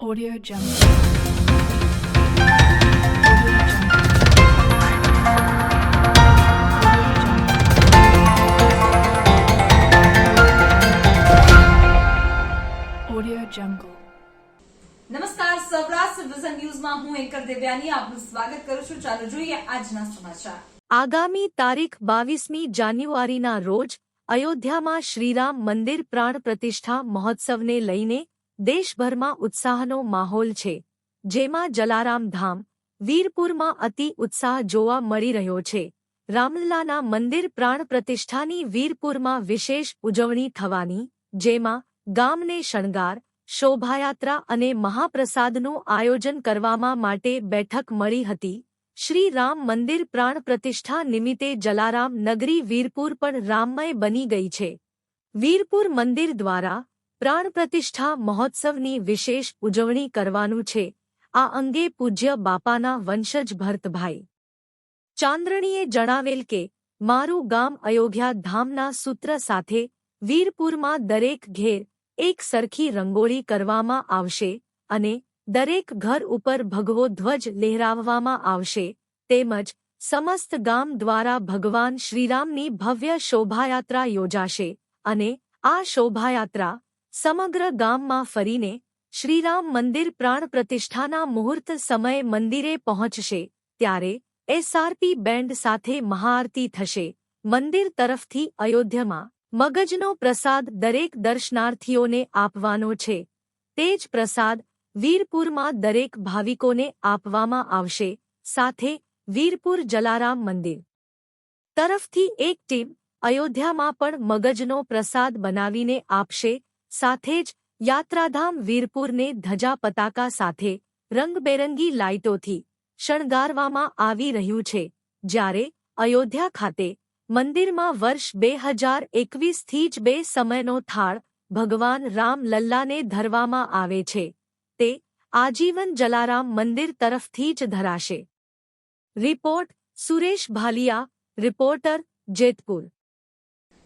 Audio Jungle. Audio Jungle. નમસ્કાર Saurashtra vision ન્યૂઝમાં હું એન્કર દેવ્યાની આપનું સ્વાગત કરું છું ચાલો જોઈએ આજના સમાચાર આગામી તારીખ બાવીસમી જાન્યુઆરીના રોજ અયોધ્યામાં શ્રીરામ મંદિર પ્રાણ પ્રતિષ્ઠા મહોત્સવને લઈને દેશભરમાં ઉત્સાહનો માહોલ છે. જેમાં જલારામ ધામ, વીરપુરમાં અતિ ઉત્સાહ જોવા મળી રહ્યો છે. રામલલાના મંદિર પ્રાણ પ્રતિષ્ઠાની વીરપુરમાં વિશેષ ઉજવણી થવાની, જેમાં ગામને શણગાર, શોભાયાત્રા અને મહાપ્રસાદનું આયોજન કરવામાં માટે બેઠક મળી હતી. શ્રી રામ મંદિર પ્રાણ પ્રતિષ્ઠા નિમિત્તે જલારામ નગરી વીરપુર પણ રામમય બની ગઈ છે. વીરપુર મંદિર દ્વારા પ્રાણ પ્રતિષ્ઠા મહોત્સવની વિશેષ ઉજવણી કરવાનું છે. આ અંગે પૂજ્ય બાપાના વંશજ ભરતભાઈ ચાંદ્રણીએ જણાવેલ કે, મારું ગામ અયોધ્યા ધામના સૂત્ર સાથે વીરપુરમાં દરેક ઘેર એક સરખી રંગોળી કરવામાં આવશે અને દરેક ઘર ઉપર ભગવો ધ્વજ લહેરાવવામાં આવશે તેમજ સમસ્ત ગામ દ્વારા ભગવાન શ્રીરામની ભવ્ય શોભાયાત્રા યોજાશે અને આ શોભાયાત્રા સમગ્ર ગામમાં ફરીને શ્રીરામ મંદિર પ્રાણ પ્રતિષ્ઠાના મુહૂર્ત સમયે મંદિરે પહોંચશે, ત્યારે એસઆરપી બેન્ડ સાથે મહાઆરતી થશે. મંદિર તરફથી અયોધ્યામાં મગજનો પ્રસાદ દરેક દર્શનાર્થીઓને આપવાનો છે. તે જ પ્રસાદ વીરપુરમાં દરેક ભાવિકોને આપવામાં આવશે, સાથે વીરપુર જલારામ મંદિર. તરફથી એક ટીમ અયોધ્યામાં પણ મગજનો પ્રસાદ બનાવીને આપશે સાથે જ યાત્રાધામ વીરપુરને ધજા પતાકા સાથે રંગબેરંગી લાઇટોથી શણગારવામાં આવી રહ્યું છે. જ્યારે અયોધ્યા ખાતે મંદિરમાં વર્ષ બે હજાર એકવીસથી જ બે સમયનો થાળ ભગવાન રામ લલ્લાને ધરવામાં આવે છે. તે આજીવન જલારામ મંદિર તરફથી જ ધરાશે. Report Suresh Bhaliya, reporter Jetpur.